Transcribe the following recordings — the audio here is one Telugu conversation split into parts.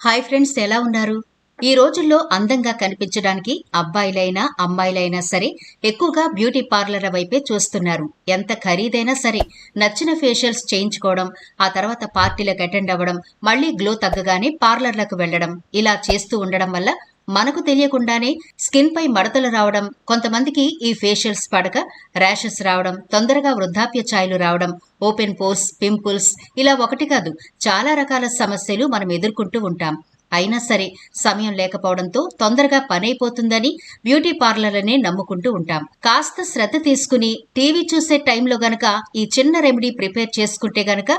హాయ్ ఫ్రెండ్స్ ఎలా ఉన్నారు? ఈ రోజుల్లో అందంగా కనిపించడానికి అబ్బాయిలైనా అమ్మాయిలైనా సరే ఎక్కువగా బ్యూటీ పార్లర్ వైపే చూస్తున్నారు. ఎంత ఖరీదైనా సరే నచ్చిన ఫేషియల్స్ చేయించుకోవడం ఆ తర్వాత పార్టీలకు అటెండ్ అవ్వడం మళ్ళీ గ్లో తగ్గగానే పార్లర్లకు వెళ్ళడం ఇలా చేస్తూ ఉండడం వల్ల మనకు తెలియకుండానే స్కిన్ పై మడతలు రావడం కొంతమందికి ఈ ఫేషియల్స్ పడక ర్యాషెస్ రావడం తొందరగా వృద్ధాప్య ఛాయలు రావడం ఓపెన్ పోర్స్ పింపుల్స్ ఇలా ఒకటి కాదు చాలా రకాల సమస్యలు మనం ఎదుర్కొంటూ ఉంటాం. అయినా సరే సమయం లేకపోవడంతో తొందరగా పనైపోతుందని బ్యూటీ పార్లర్లనే నమ్ముకుంటూ ఉంటాం. కాస్త శ్రద్ధ తీసుకుని టీవీ చూసే టైంలో గనక ఈ చిన్న రెమెడీ ప్రిపేర్ చేసుకుంటే గనక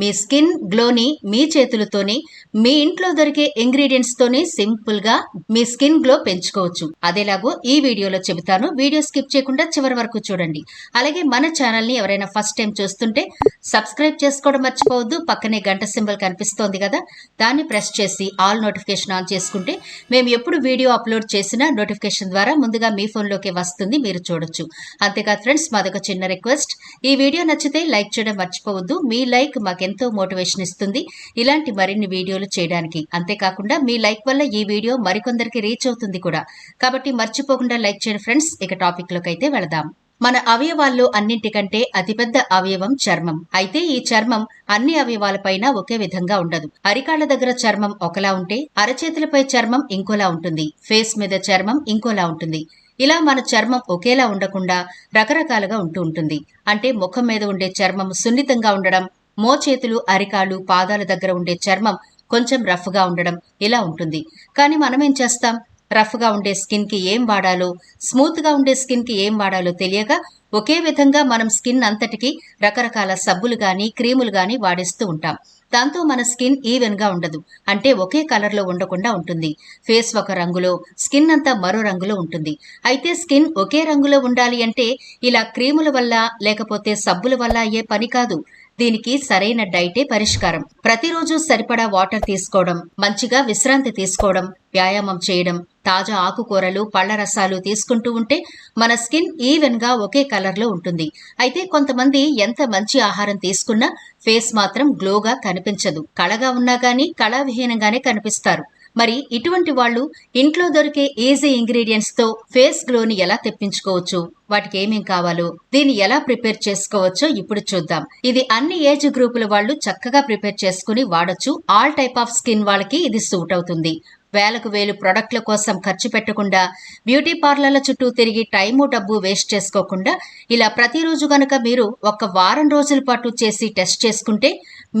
మీ స్కిన్ గ్లోని మీ చేతులతోనే మీ ఇంట్లో దొరికే ఇంగ్రీడియంట్స్ తోనే సింపుల్గా మీ స్కిన్ గ్లో పెంచుకోవచ్చు. అదేలాగో ఈ వీడియోలో చెబుతాను. వీడియో స్కిప్ చేయకుండా చివరి వరకు చూడండి. అలాగే మన ఛానల్ని ఎవరైనా ఫస్ట్ టైం చూస్తుంటే సబ్స్క్రైబ్ చేసుకోవడం మర్చిపోవద్దు. పక్కనే గంట సింబల్ కనిపిస్తోంది కదా దాన్ని ప్రెస్ చేసి ఆల్ నోటిఫికేషన్ ఆన్ చేసుకుంటే మేము ఎప్పుడు వీడియో అప్లోడ్ చేసినా నోటిఫికేషన్ ద్వారా ముందుగా మీ ఫోన్లోకి వస్తుంది మీరు చూడొచ్చు. అంతేకాదు ఫ్రెండ్స్ మాదొక చిన్న రిక్వెస్ట్. ఈ వీడియో నచ్చితే లైక్ చేయడం మర్చిపోవద్దు. మీ లైక్ మాకు నాకెంతో మోటివేషన్ ఇస్తుంది. ఇలాంటి మరిన్ని వీడియోలు చేయడానికి. అంతేకాకుండా మీ లైక్ వల్ల ఈ వీడియో మరికొందరికి రీచ్ అవుతుంది కూడా. కాబట్టి మర్చిపోకుండా లైక్ చేయండి ఫ్రెండ్స్. ఇక టాపిక్లోకి అయితే వెళదాం. మన అవయవాల్లో అన్నింటికంటే అతిపెద్ద అవయవం చర్మం. అయితే ఈ చర్మం అన్ని అవయవాలపైన ఒకే విధంగా ఉండదు. అరికాళ్ళ దగ్గర చర్మం ఒకలా ఉంటే అరచేతులపై చర్మం ఇంకోలా ఉంటుంది. ఫేస్ మీద చర్మం ఇంకోలా ఉంటుంది. ఇలా మన చర్మం ఒకేలా ఉండకుండా రకరకాలుగా ఉంటూ ఉంటుంది. అంటే ముఖం మీద ఉండే చర్మం సున్నితంగా ఉండడం మోచేతులు అరికాలు పాదాల దగ్గర ఉండే చర్మం కొంచెం రఫ్గా ఉండడం ఇలా ఉంటుంది. కానీ మనం ఏం చేస్తాం? రఫ్గా ఉండే స్కిన్కి ఏం వాడాలో స్మూత్గా ఉండే స్కిన్కి ఏం వాడాలో తెలియక ఒకే విధంగా మనం స్కిన్ అంతటికి రకరకాల సబ్బులు కానీ క్రీములు కానీ వాడేస్తూ ఉంటాం. దాంతో మన స్కిన్ ఈవెన్గా ఉండదు. అంటే ఒకే కలర్లో ఉండకుండా ఉంటుంది. ఫేస్ ఒక రంగులో స్కిన్ అంతా మరో రంగులో ఉంటుంది. అయితే స్కిన్ ఒకే రంగులో ఉండాలి అంటే ఇలా క్రీముల వల్ల లేకపోతే సబ్బుల వల్ల అయ్యే పని కాదు. దీనికి సరైన డైటే పరిష్కారం. ప్రతిరోజు సరిపడా వాటర్ తీసుకోవడం మంచిగా విశ్రాంతి తీసుకోవడం వ్యాయామం చేయడం తాజా ఆకుకూరలు పళ్ళ రసాలు తీసుకుంటూ ఉంటే మన స్కిన్ ఈవెన్గా ఒకే కలర్లో ఉంటుంది. అయితే కొంతమంది ఎంత మంచి ఆహారం తీసుకున్నా ఫేస్ మాత్రం గ్లోగా కనిపించదు. కళగా ఉన్నా గానీ కళావిహీనంగానే కనిపిస్తారు. మరి ఇటువంటి వాళ్ళు ఇంట్లో దొరికే ఈజీ ఇంగ్రీడియంట్స్తో ఫేస్ గ్లోని ఎలా తెప్పించుకోవచ్చు? వాటికి ఏమేం కావాలో? దీన్ని ఎలా ప్రిపేర్ చేసుకోవచ్చో ఇప్పుడు చూద్దాం. ఇది అన్ని ఏజ్ గ్రూపుల వాళ్ళు చక్కగా ప్రిపేర్ చేసుకుని వాడొచ్చు. ఆల్ టైప్ ఆఫ్ స్కిన్ వాళ్ళకి ఇది సూట్ అవుతుంది. వేలకు వేలు ప్రొడక్ట్ల కోసం ఖర్చు పెట్టకుండా బ్యూటీ పార్లర్ల చుట్టూ తిరిగి టైము డబ్బు వేస్ట్ చేసుకోకుండా ఇలా ప్రతిరోజు గనక మీరు ఒక వారం రోజుల పాటు చేసి టెస్ట్ చేసుకుంటే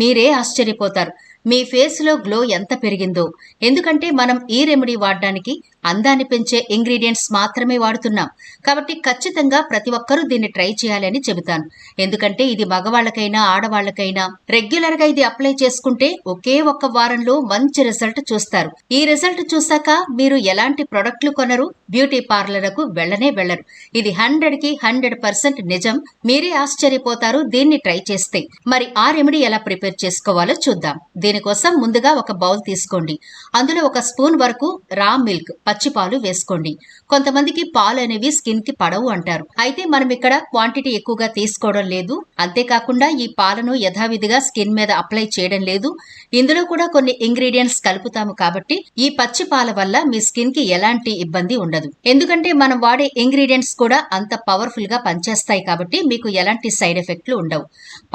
మీరే ఆశ్చర్యపోతారు. మీ ఫేస్లో గ్లో ఎంత పెరిగిందో. ఎందుకంటే మనం ఈ రెమెడీ వాడడానికి అందాన్ని పెంచే ఇంగ్రీడియంట్స్ మాత్రమే వాడుతున్నాం. కాబట్టి ఖచ్చితంగా ప్రతి ఒక్కరూ దీన్ని ట్రై చేయాలని చెబుతాను. ఎందుకంటే ఇది మగవాళ్ళకైనా ఆడవాళ్ళకైనా రెగ్యులర్గా ఇది అప్లై చేసుకుంటే ఒకే ఒక్క వారంలో మంచి రిజల్ట్ చూస్తారు. ఈ రిజల్ట్ చూశాక మీరు ఎలాంటి ప్రొడక్ట్లు కొనరు బ్యూటీ పార్లర్లకు వెళ్ళనే వెళ్ళరు. ఇది హండ్రెడ్కి హండ్రెడ్ పర్సెంట్ నిజం. మీరే ఆశ్చర్యపోతారు దీన్ని ట్రై చేస్తే. మరి ఆ రెమెడీ ఎలా ప్రిపేర్ చేసుకోవాలో చూద్దాం. దీనికోసం ముందుగా ఒక బౌల్ తీసుకోండి. అందులో ఒక స్పూన్ వరకు రా మిల్క్ పచ్చి పాలు వేసుకోండి. కొంతమందికి పాలు అనేవి స్కిన్కి పడవు అంటారు. అయితే మనం ఇక్కడ క్వాంటిటీ ఎక్కువగా తీసుకోవడం లేదు. అంతేకాకుండా ఈ పాలను యథావిధిగా స్కిన్ మీద అప్లై చేయడం లేదు. ఇందులో కూడా కొన్ని ఇంగ్రీడియంట్స్ కలుపుతాము కాబట్టి ఈ పచ్చి పాల వల్ల మీ స్కిన్కి ఎలాంటి ఇబ్బంది ఉండదు. ఎందుకంటే మనం వాడే ఇంగ్రీడియంట్స్ కూడా అంత పవర్ఫుల్గా పనిచేస్తాయి కాబట్టి మీకు ఎలాంటి సైడ్ ఎఫెక్ట్లు ఉండవు.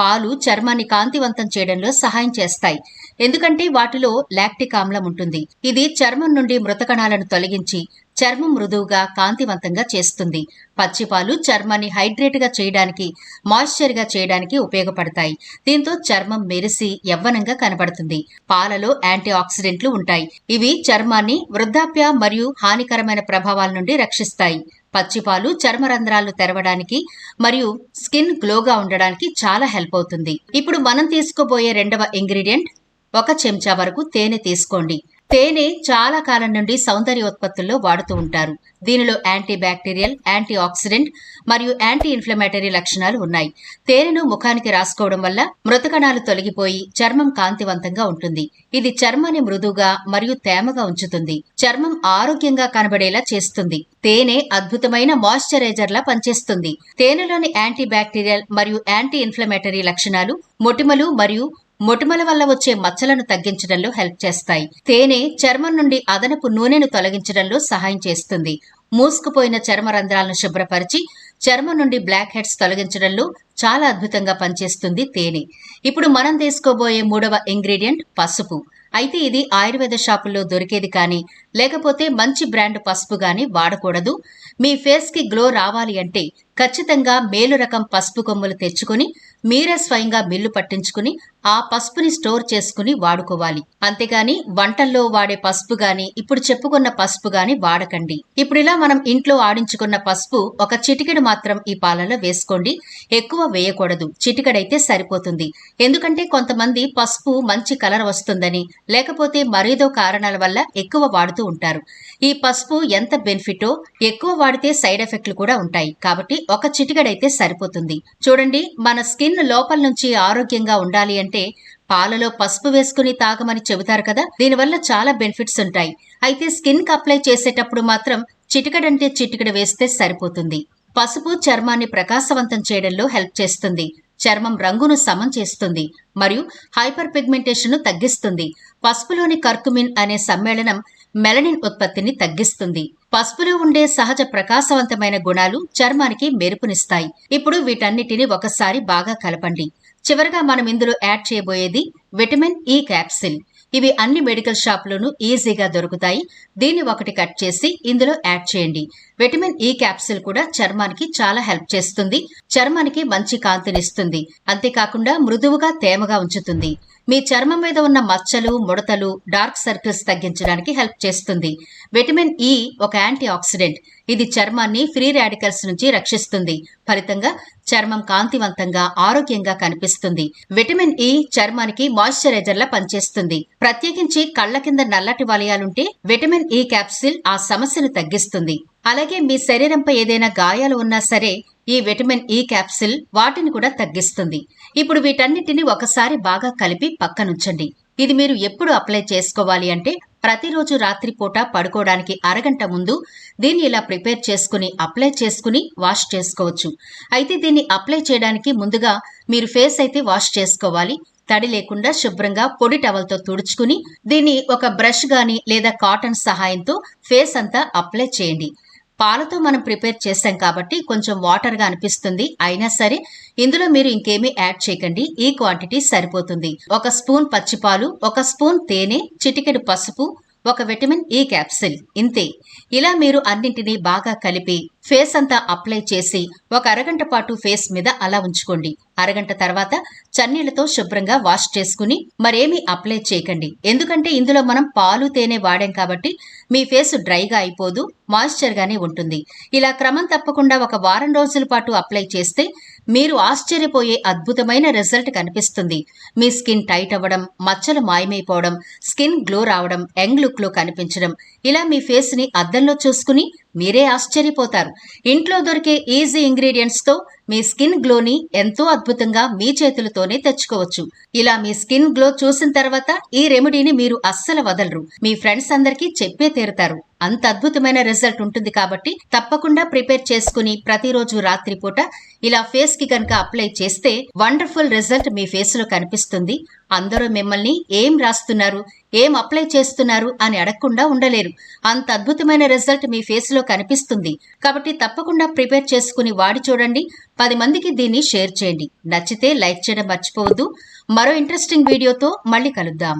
పాలు చర్మాన్ని కాంతివంతం చేయడంలో సహాయం చేస్తాయి. ఎందుకంటే వాటిలో లాక్టిక్ ఆమ్లం ఉంటుంది. ఇది చర్మం నుండి మృతకణాలను తొలగించి చర్మం మృదువుగా కాంతివంతంగా చేస్తుంది. పచ్చిపాలు చర్మాన్ని హైడ్రేట్గా చేయడానికి మాయిశ్చర్గా చేయడానికి ఉపయోగపడతాయి. దీంతో చర్మం మెరిసి యవ్వనంగా కనబడుతుంది. పాలలో యాంటీ ఆక్సిడెంట్లు ఉంటాయి. ఇవి చర్మాన్ని వృద్ధాప్య మరియు హానికరమైన ప్రభావాల నుండి రక్షిస్తాయి. పచ్చిపాలు చర్మరంధ్రాలు తెరవడానికి మరియు స్కిన్ గ్లోగా ఉండడానికి చాలా హెల్ప్ అవుతుంది. ఇప్పుడు మనం తీసుకోబోయే రెండవ ఇంగ్రీడియంట్ ఒక చెంచా వరకు తేనె తీసుకోండి. తేనె చాలా కాలం నుండి సౌందర్య ఉత్పత్తుల్లో వాడుతూ ఉంటారు. దీనిలో యాంటీ బ్యాక్టీరియల్ యాంటీ ఆక్సిడెంట్ మరియు యాంటీ ఇన్ఫ్లమేటరీ లక్షణాలు ఉన్నాయి. తేనెను ముఖానికి రాసుకోవడం వల్ల మృతకణాలు తొలగిపోయి చర్మం కాంతివంతంగా ఉంటుంది. ఇది చర్మాన్ని మృదువుగా మరియు తేమగా ఉంచుతుంది. చర్మం ఆరోగ్యంగా కనబడేలా చేస్తుంది. తేనె అద్భుతమైన మాయిశ్చరైజర్లా పనిచేస్తుంది. తేనెలోని యాంటీ బ్యాక్టీరియల్ మరియు యాంటీ ఇన్ఫ్లమేటరీ లక్షణాలు మొటిమలు మరియు మొటిమల వల్ల వచ్చే మచ్చలను తగ్గించడంలో హెల్ప్ చేస్తాయి. తేనె చర్మం నుండి అదనపు నూనెను తొలగించడంలో సహాయం చేస్తుంది. మూసుకుపోయిన చర్మ రంధ్రాలను శుభ్రపరిచి చర్మం నుండి బ్లాక్ హెడ్స్ తొలగించడంలో చాలా అద్భుతంగా పనిచేస్తుంది తేనె. ఇప్పుడు మనం తీసుకోబోయే మూడవ ఇంగ్రీడియంట్ పసుపు. అయితే ఇది ఆయుర్వేద షాపుల్లో దొరికేది కానీ లేకపోతే మంచి బ్రాండ్ పసుపు గాని వాడకూడదు. మీ ఫేస్కి గ్లో రావాలి అంటే ఖచ్చితంగా మేలు రకం పసుపు కొమ్ములు తెచ్చుకొని మీరే స్వయంగా మిల్లు పట్టించుకుని ఆ పసుపుని స్టోర్ చేసుకుని వాడుకోవాలి. అంతేగాని వంటల్లో వాడే పసుపు గాని ఇప్పుడు చెప్పుకున్న పసుపు గాని వాడకండి. ఇప్పుడు ఇలా మనం ఇంట్లో ఆడించుకున్న పసుపు ఒక చిటికెడు మాత్రం ఈ పాలలో వేసుకోండి. ఎక్కువ వేయకూడదు. చిటికెడైతే సరిపోతుంది. ఎందుకంటే కొంతమంది పసుపు మంచి కలర్ వస్తుందని లేకపోతే మరేదో కారణాల వల్ల ఎక్కువ వాడుతూ ఉంటారు. ఈ పసుపు ఎంత బెనిఫిటో ఎక్కువ వాడితే సైడ్ ఎఫెక్ట్లు కూడా ఉంటాయి. కాబట్టి ఒక చిటికడైతే సరిపోతుంది. చూడండి మన స్కిన్ లోపల నుంచి ఆరోగ్యంగా ఉండాలి అంటే పాలలో పసుపు వేసుకుని తాగమని చెబుతారు కదా దీనివల్ల చాలా బెనిఫిట్స్ ఉంటాయి. అయితే స్కిన్కి అప్లై చేసేటప్పుడు మాత్రం చిటికడంటే చిటికడ వేస్తే సరిపోతుంది. పసుపు చర్మాన్ని ప్రకాశవంతం చేయడంలో హెల్ప్ చేస్తుంది. చర్మం రంగును సమం చేస్తుంది మరియు హైపర్ పిగ్మెంటేషన్ను తగ్గిస్తుంది. పసుపులోని కర్కుమిన్ అనే సమ్మేళనం మెలనిన్ ఉత్పత్తిని తగ్గిస్తుంది. పసుపులో ఉండే సహజ ప్రకాశవంతమైన గుణాలు చర్మానికి మెరుపునిస్తాయి. ఇప్పుడు వీటన్నిటిని ఒకసారి బాగా కలపండి. చివరగా మనం ఇందులో యాడ్ చేయబోయేది విటమిన్ ఈ క్యాప్సిల్. ఇవి అన్ని మెడికల్ షాపులోనూ ఈజీగా దొరుకుతాయి. దీన్ని ఒకటి కట్ చేసి ఇందులో యాడ్ చేయండి. విటమిన్ e ఈ క్యాప్సిల్ కూడా చర్మానికి చాలా హెల్ప్ చేస్తుంది. చర్మానికి మంచి కాంతినిస్తుంది అంతేకాకుండా మృదువుగా తేమగా ఉంచుతుంది. మీ చర్మం మీద ఉన్న మచ్చలు ముడతలు డార్క్ సర్కిల్స్ తగ్గించడానికి హెల్ప్ చేస్తుంది. విటమిన్ ఈ ఒక యాంటీ ఆక్సిడెంట్ ఇది చర్మాన్ని ఫ్రీ రాడికల్స్ నుంచి రక్షిస్తుంది. ఫలితంగా చర్మం కాంతివంతంగా ఆరోగ్యంగా కనిపిస్తుంది. విటమిన్ ఈ చర్మానికి మాయిశ్చరైజర్ లా పనిచేస్తుంది. ప్రత్యేకించి కళ్ళ కింద నల్లటి వలయాలుంటే విటమిన్ ఈ క్యాప్సిల్ ఆ సమస్యను తగ్గిస్తుంది. అలాగే మీ శరీరంపై ఏదైనా గాయాలు ఉన్నా సరే ఈ విటమిన్ ఈ క్యాప్సిల్ వాటిని కూడా తగ్గిస్తుంది. ఇప్పుడు వీటన్నిటిని ఒకసారి బాగా కలిపి పక్కనుంచండి. ఇది మీరు ఎప్పుడు అప్లై చేసుకోవాలి అంటే ప్రతిరోజు రాత్రిపూట పడుకోవడానికి అరగంట ముందు దీన్ని ఇలా ప్రిపేర్ చేసుకుని అప్లై చేసుకుని వాష్ చేసుకోవచ్చు. అయితే దీన్ని అప్లై చేయడానికి ముందుగా మీరు ఫేస్ అయితే వాష్ చేసుకోవాలి. తడి లేకుండా శుభ్రంగా పొడి టవల్తో తుడుచుకుని దీన్ని ఒక బ్రష్ గాని లేదా కాటన్ సహాయంతో ఫేస్ అంతా అప్లై చేయండి. పాలతో మనం ప్రిపేర్ చేస్తాం కాబట్టి కొంచెం వాటర్గా అనిపిస్తుంది. అయినా సరే ఇందులో మీరు ఇంకేమీ యాడ్ చేయకండి. ఈ క్వాంటిటీ సరిపోతుంది. ఒక స్పూన్ పచ్చిపాలు ఒక స్పూన్ తేనె చిటికెడు పసుపు ఒక విటమిన్ ఈ క్యాప్సిల్ ఇంతే. ఇలా మీరు అన్నింటినీ బాగా కలిపి ఫేస్ అంతా అప్లై చేసి ఒక అరగంట పాటు ఫేస్ మీద అలా ఉంచుకోండి. అరగంట తర్వాత చన్నీళ్ళతో శుభ్రంగా వాష్ చేసుకుని మరేమీ అప్లై చేయకండి. ఎందుకంటే ఇందులో మనం పాలు తేనె వాడాం కాబట్టి మీ ఫేస్ డ్రైగా అయిపోదు మాయిశ్చర్గానే ఉంటుంది. ఇలా క్రమం తప్పకుండా ఒక వారం రోజుల పాటు అప్లై చేస్తే మీరు ఆశ్చర్యపోయే అద్భుతమైన రిజల్ట్ కనిపిస్తుంది. మీ స్కిన్ టైట్ అవ్వడం మచ్చలు మాయమైపోవడం స్కిన్ గ్లో రావడం యంగ్ లుక్లో కనిపించడం ఇలా మీ ఫేస్ని అద్దంలో చూసుకుని మీరే ఆశ్చర్యపోతారు. ఇంట్లో దొరికే ఈజీ ఇంగ్రీడియంట్స్తో మీ స్కిన్ గ్లోని ఎంతో అద్భుతంగా మీ చేతులతోనే తెచ్చుకోవచ్చు. ఇలా మీ స్కిన్ గ్లో చూసిన తర్వాత ఈ రెమెడీని మీరు అస్సలు వదలరు. మీ ఫ్రెండ్స్ అందరికీ చెప్పే తీరుతారు. అంత అద్భుతమైన రిజల్ట్ ఉంటుంది కాబట్టి తప్పకుండా ప్రిపేర్ చేసుకుని ప్రతిరోజు రాత్రిపూట ఇలా ఫేస్కి కనుక అప్లై చేస్తే వండర్ఫుల్ రిజల్ట్ మీ ఫేస్లో కనిపిస్తుంది. అందరూ మిమ్మల్ని ఏం రాస్తున్నారు ఏం అప్లై చేస్తున్నారు అని అడగకుండా ఉండలేరు. అంత అద్భుతమైన రిజల్ట్ మీ ఫేస్లో కనిపిస్తుంది. కాబట్టి తప్పకుండా ప్రిపేర్ చేసుకుని వాడి చూడండి. పది మందికి దీన్ని షేర్ చేయండి. నచ్చితే లైక్ చేయడం మర్చిపోవద్దు. మరో ఇంట్రెస్టింగ్ వీడియోతో మళ్ళీ కలుద్దాం.